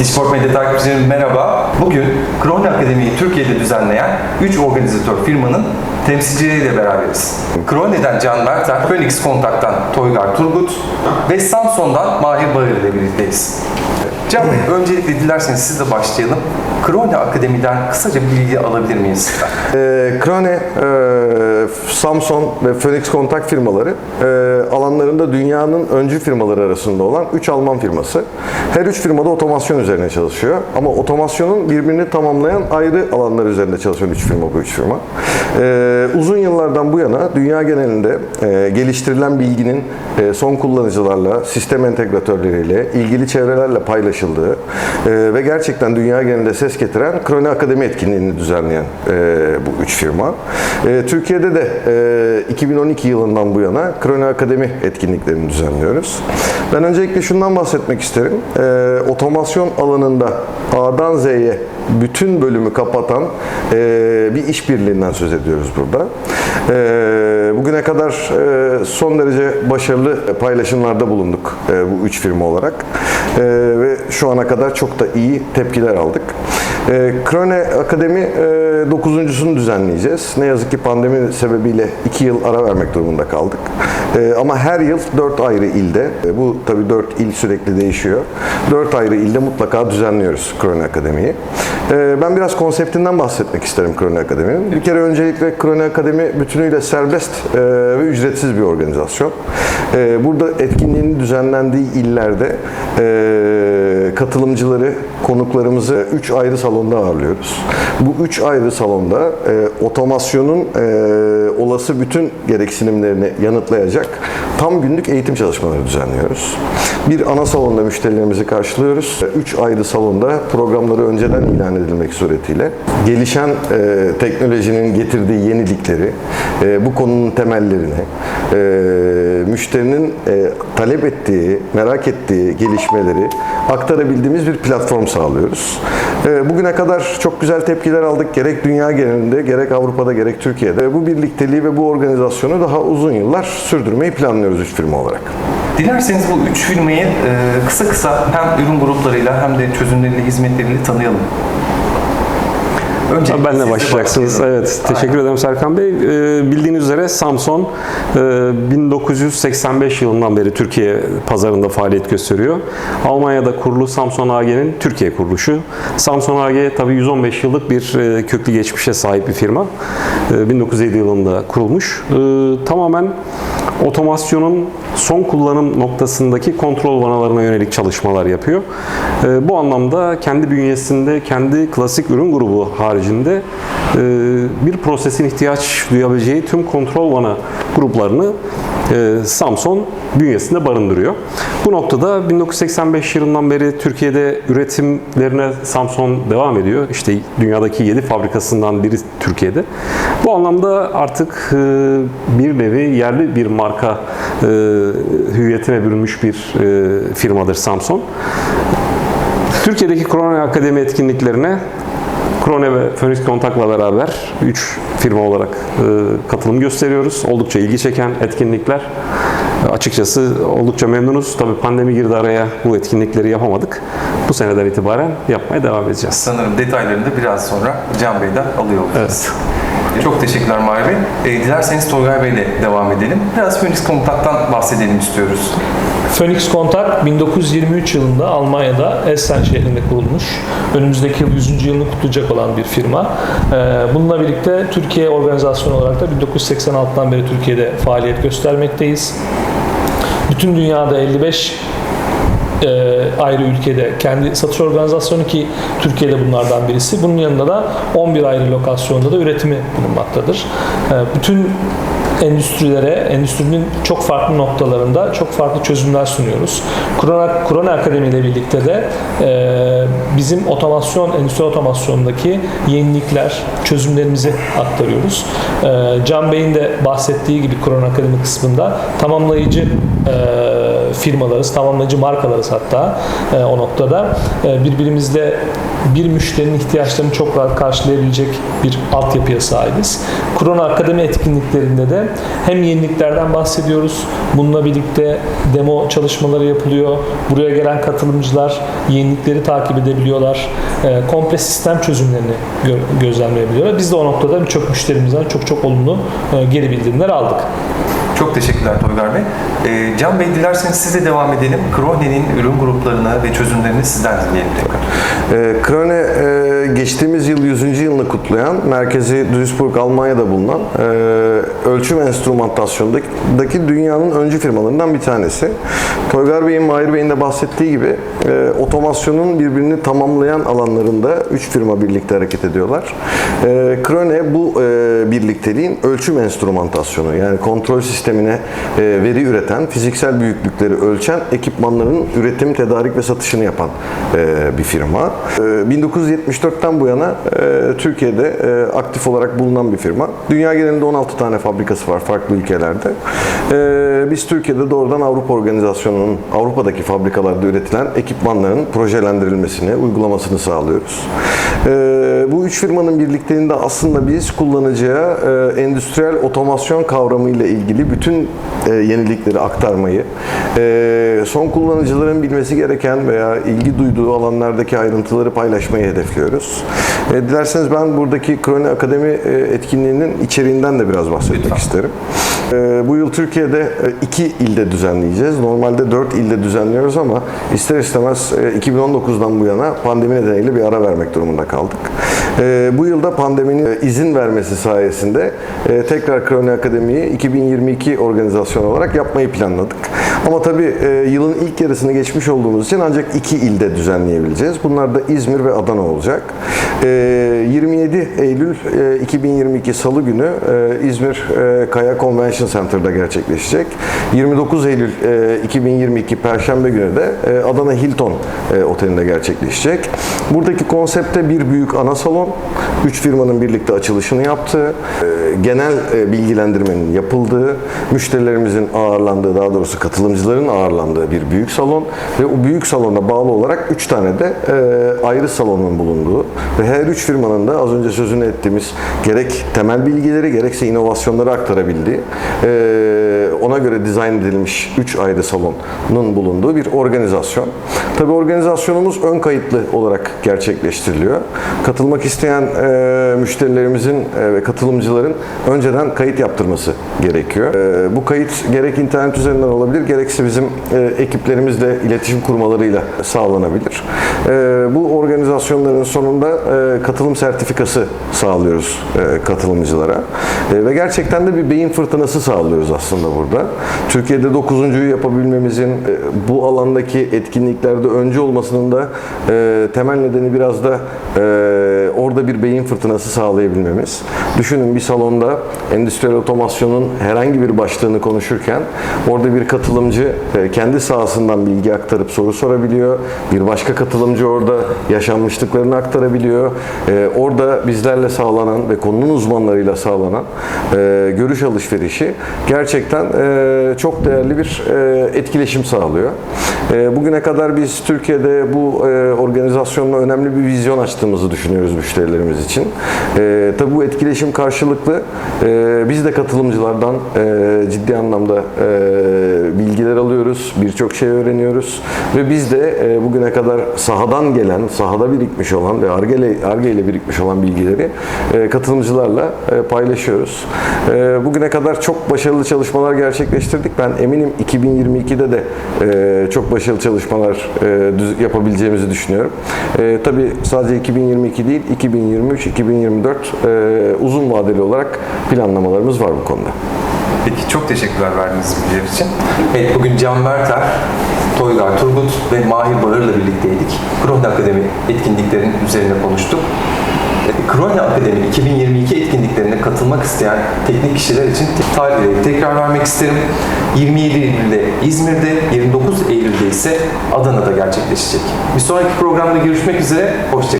Disport Medya takipçilerimiz merhaba. Bugün Kroni Akademi'yi Türkiye'de düzenleyen 3 organizatör firmanın temsilcileriyle beraberiz. Kroni'den Can Mertel, Phoenix Kontak'tan Toygar Turgut ve Samson'dan Mahir Bağır ile birlikteyiz. Can Bey, öncelikle dilerseniz sizle başlayalım. Kroni Akademi'den kısaca bilgi alabilir miyiz? Ee, Krane, e, Samsung ve Phoenix Kontak firmaları e, alanlarında dünyanın öncü firmaları arasında olan 3 Alman firması. Her üç firmada otomasyon üzerine çalışıyor. Ama otomasyonun birbirini tamamlayan ayrı alanlar üzerinde çalışan 3 firma bu 3 firma. Ee, uzun yıllardan bu yana dünya genelinde e, geliştirilen bilginin e, son kullanıcılarla, sistem entegratörleriyle, ilgili çevrelerle paylaşıldığı e, ve gerçekten dünya genelinde ses getiren Krone Akademi etkinliğini düzenleyen e, bu üç firma. E, Türkiye'de de e, 2012 yılından bu yana Krone Akademi etkinliklerini düzenliyoruz. Ben öncelikle şundan bahsetmek isterim. E, otomasyon alanında A'dan Z'ye bütün bölümü kapatan e, bir işbirliğinden söz ediyoruz burada. E, bugüne kadar e, son derece başarılı paylaşımlarda bulunduk e, bu üç firma olarak E, ve şu ana kadar çok da iyi tepkiler aldık. E, Krone Akademi e, 9.sunu düzenleyeceğiz. Ne yazık ki pandemi sebebiyle 2 yıl ara vermek durumunda kaldık. E, ama her yıl 4 ayrı ilde, e, bu tabii 4 il sürekli değişiyor. 4 ayrı ilde mutlaka düzenliyoruz Krone Akademi'yi. E, ben biraz konseptinden bahsetmek isterim Krone Akademi'nin. Bir kere öncelikle Krone Akademi bütünüyle serbest e, ve ücretsiz bir organizasyon. E, burada etkinliğin düzenlendiği illerde e, katılımcıları, konuklarımızı 3 ayrı salonda ağırlıyoruz. Bu 3 ayrı salonda e, otomasyonun e, olası bütün gereksinimlerini yanıtlayacak tam günlük eğitim çalışmaları düzenliyoruz. Bir ana salonda müşterilerimizi karşılıyoruz. 3 ayrı salonda programları önceden ilan edilmek suretiyle gelişen e, teknolojinin getirdiği yenilikleri, e, bu konunun temellerini, e, müşterinin e, talep ettiği, merak ettiği gelişmeleri aktarabildiğimiz bir platform sağlıyoruz. E, bugüne kadar çok güzel tepkiler aldık. Gerek dünya genelinde, gerek Avrupa'da, gerek Türkiye'de. E, bu birlikteliği ve bu organizasyonu daha uzun yıllar sürdürmeyi planlıyoruz üç firma olarak. Dilerseniz bu üç firmayı e, kısa kısa hem ürün gruplarıyla hem de çözümleriyle, hizmetleriyle tanıyalım. Önce Benle başlayacaksınız. Evet. Teşekkür ederim Serkan Bey. Ee, bildiğiniz üzere Samsung e, 1985 yılından beri Türkiye pazarında faaliyet gösteriyor. Almanya'da kurulu Samsung AG'nin Türkiye kuruluşu. Samsung AG tabii 115 yıllık bir e, köklü geçmişe sahip bir firma. E, 1907 yılında kurulmuş. E, tamamen otomasyonun son kullanım noktasındaki kontrol vanalarına yönelik çalışmalar yapıyor. E, bu anlamda kendi bünyesinde kendi klasik ürün grubu haricinde e, bir prosesin ihtiyaç duyabileceği tüm kontrol vana gruplarını e, Samsung bünyesinde barındırıyor. Bu noktada 1985 yılından beri Türkiye'de üretimlerine Samsung devam ediyor. İşte dünyadaki 7 fabrikasından biri Türkiye'de. Bu anlamda artık e, bir nevi yerli bir marka e, hüviyetine bürünmüş bir firmadır Samsung. Türkiye'deki Krone Akademi etkinliklerine Krone ve Phoenix Kontak'la beraber 3 firma olarak e, katılım gösteriyoruz. Oldukça ilgi çeken etkinlikler. Açıkçası oldukça memnunuz. Tabii pandemi girdi araya bu etkinlikleri yapamadık. Bu seneden itibaren yapmaya devam edeceğiz. Sanırım detaylarını da biraz sonra Can Bey'den alıyor olacağız. Çok teşekkürler Mahir Bey. E, dilerseniz Tolgay Bey ile devam edelim. Biraz Phoenix Kontak'tan bahsedelim istiyoruz. Phoenix Contact 1923 yılında Almanya'da Essen şehrinde kurulmuş. Önümüzdeki yıl 100. yılını kutlayacak olan bir firma. Ee, Bununla birlikte Türkiye organizasyonu olarak da 1986'dan beri Türkiye'de faaliyet göstermekteyiz. Bütün dünyada 55 e, ayrı ülkede kendi satış organizasyonu ki Türkiye'de bunlardan birisi. Bunun yanında da 11 ayrı lokasyonda da üretimi bulunmaktadır. E, bütün endüstrilere, endüstrinin çok farklı noktalarında çok farklı çözümler sunuyoruz. Korona, Korona Akademi ile birlikte de e, bizim otomasyon, endüstri otomasyondaki yenilikler, çözümlerimizi aktarıyoruz. E, Can Bey'in de bahsettiği gibi Korona Akademi kısmında tamamlayıcı e, firmalarız, tamamlayıcı markalarız hatta e, o noktada. E, birbirimizle bir müşterinin ihtiyaçlarını çok rahat karşılayabilecek bir altyapıya sahibiz. Korona Akademi etkinliklerinde de hem yeniliklerden bahsediyoruz. Bununla birlikte demo çalışmaları yapılıyor. Buraya gelen katılımcılar yenilikleri takip edebiliyorlar. E, komple sistem çözümlerini gö- gözlemleyebiliyorlar. Biz de o noktada birçok müşterimizden çok çok olumlu e, geri bildirimler aldık. Çok teşekkürler Toygar Bey. Ee, Can Bey dilerseniz siz de devam edelim. Krone'nin ürün gruplarını ve çözümlerini sizden dinleyelim tekrar. E, Krone e, geçtiğimiz yıl 100. yılını kutlayan, merkezi Duisburg, Almanya'da bulunan e, ölçüm enstrümantasyondaki dünyanın öncü firmalarından bir tanesi. Toygar Bey'in, Mahir Bey'in de bahsettiği gibi e, otomasyonun birbirini tamamlayan alanlarında 3 firma birlikte hareket ediyorlar. E, Krone bu e, birlikteliğin ölçüm enstrümantasyonu yani kontrol sistemine e, veri üreten, fiziksel büyüklükleri ölçen ekipmanların üretim, tedarik ve satışını yapan e, bir firma. E, 1974'ten bu yana e, Türkiye'de e, aktif olarak bulunan bir firma. Dünya genelinde 16 tane fabrikası var farklı ülkelerde. E, biz Türkiye'de doğrudan Avrupa Organizasyonu'nun Avrupa'daki fabrikalarda üretilen ekipmanların projelendirilmesini, uygulamasını sağlıyoruz. E, bu üç firmanın birlikteliğinde aslında biz kullanıcıya e, endüstriyel otomasyon kavramı ile ilgili bütün e, yenilikleri aktarmayı, e, son kullanıcıların bilmesi gereken veya ilgi duyduğu alanlardaki ayrıntıları paylaşmayı hedefliyoruz. E, dilerseniz ben buradaki Krone Akademi e, etkinliğinin içeriğinden de biraz bahsetmek Lütfen. isterim. E, bu yıl Türkiye'de e, iki ilde düzenleyeceğiz. Normalde dört ilde düzenliyoruz ama ister istemez e, 2019'dan bu yana pandemi nedeniyle bir ara vermek durumunda kaldık. E, bu yılda pandeminin e, izin vermesi sayesinde e, tekrar Krone Akademi'yi 2022 organizasyon olarak yapmayı planladık. Ama tabii e, yılın ilk yarısını geçmiş olduğumuz için ancak iki ilde düzenleyebileceğiz. Bunlar da İzmir ve Adana olacak. E, 27 Eylül e, 2022 Salı günü e, İzmir e, Kaya Convention Center'da gerçekleşecek. 29 Eylül e, 2022 Perşembe günü de e, Adana Hilton e, Oteli'nde gerçekleşecek. Buradaki konsepte bir büyük ana salon, üç firmanın birlikte açılışını yaptığı, e, genel e, bilgilendirmenin yapıldığı, müşterilerimizin ağırlandığı, daha doğrusu katılımcıların ağırlandığı bir büyük salon ve o büyük salona bağlı olarak üç tane de e, ayrı salonun bulunduğu ve her üç firmanın da az önce sözünü ettiğimiz gerek temel bilgileri gerekse inovasyonları aktarabildiği, e, ona göre dizayn edilmiş üç ayrı salonun bulunduğu bir organizasyon. Tabii organizasyonumuz ön kayıtlı olarak gerçekleştiriliyor. Katılmak isteyen e, müşterilerimizin e, ve katılımcıların önceden kayıt yaptırması gerekiyor. E, bu kayıt gerek internet üzerinden olabilir, gerekse bizim e, ekiplerimizle iletişim kurmalarıyla sağlanabilir. E, bu organizasyonların sonunda e, katılım sertifikası sağlıyoruz e, katılımcılara. E, ve gerçekten de bir beyin fırtınası sağlıyoruz aslında burada. Türkiye'de 9.'yu yapabilmemizin e, bu alandaki etkinliklerde öncü olmasının da e, temel nedeni biraz da e, orada bir beyin fırtınası sağlayabilmemiz. Düşünün bir salonda endüstriyel otomasyonun herhangi bir başlığını konuşurken orada bir katılımcı kendi sahasından bilgi aktarıp soru sorabiliyor. Bir başka katılımcı orada yaşanmışlıklarını aktarabiliyor. Orada bizlerle sağlanan ve konunun uzmanlarıyla sağlanan görüş alışverişi gerçekten çok değerli bir e, etkileşim sağlıyor. E, bugüne kadar biz Türkiye'de bu e, organizasyonla önemli bir vizyon açtığımızı düşünüyoruz müşterilerimiz için. E, tabii bu etkileşim karşılıklı. E, biz de katılımcılardan ciddi anlamda bilgiler alıyoruz, birçok şey öğreniyoruz ve biz de bugüne kadar sahadan gelen, sahada birikmiş olan ve Arge ile, birikmiş olan bilgileri katılımcılarla paylaşıyoruz. Bugüne kadar çok başarılı çalışmalar gerçekleştirdik. Ben eminim 2022'de de e, çok başarılı çalışmalar e, düz- yapabileceğimizi düşünüyorum. E, tabii sadece 2022 değil, 2023, 2024 e, uzun vadeli olarak planlamalarımız var bu konuda. Peki çok teşekkürler verdiğiniz bilgiler için. Evet bugün Can Berter, Toygar Turgut ve Mahir Barır'la birlikteydik. Krone Akademi etkinliklerinin üzerine konuştuk. E, Krone Akademi 2022 etkinliklerine katılmak isteyen teknik kişiler için tarihleri tekrar vermek isterim. 27 Eylül'de İzmir'de, 29 Eylül'de ise Adana'da gerçekleşecek. Bir sonraki programda görüşmek üzere, hoşçakalın.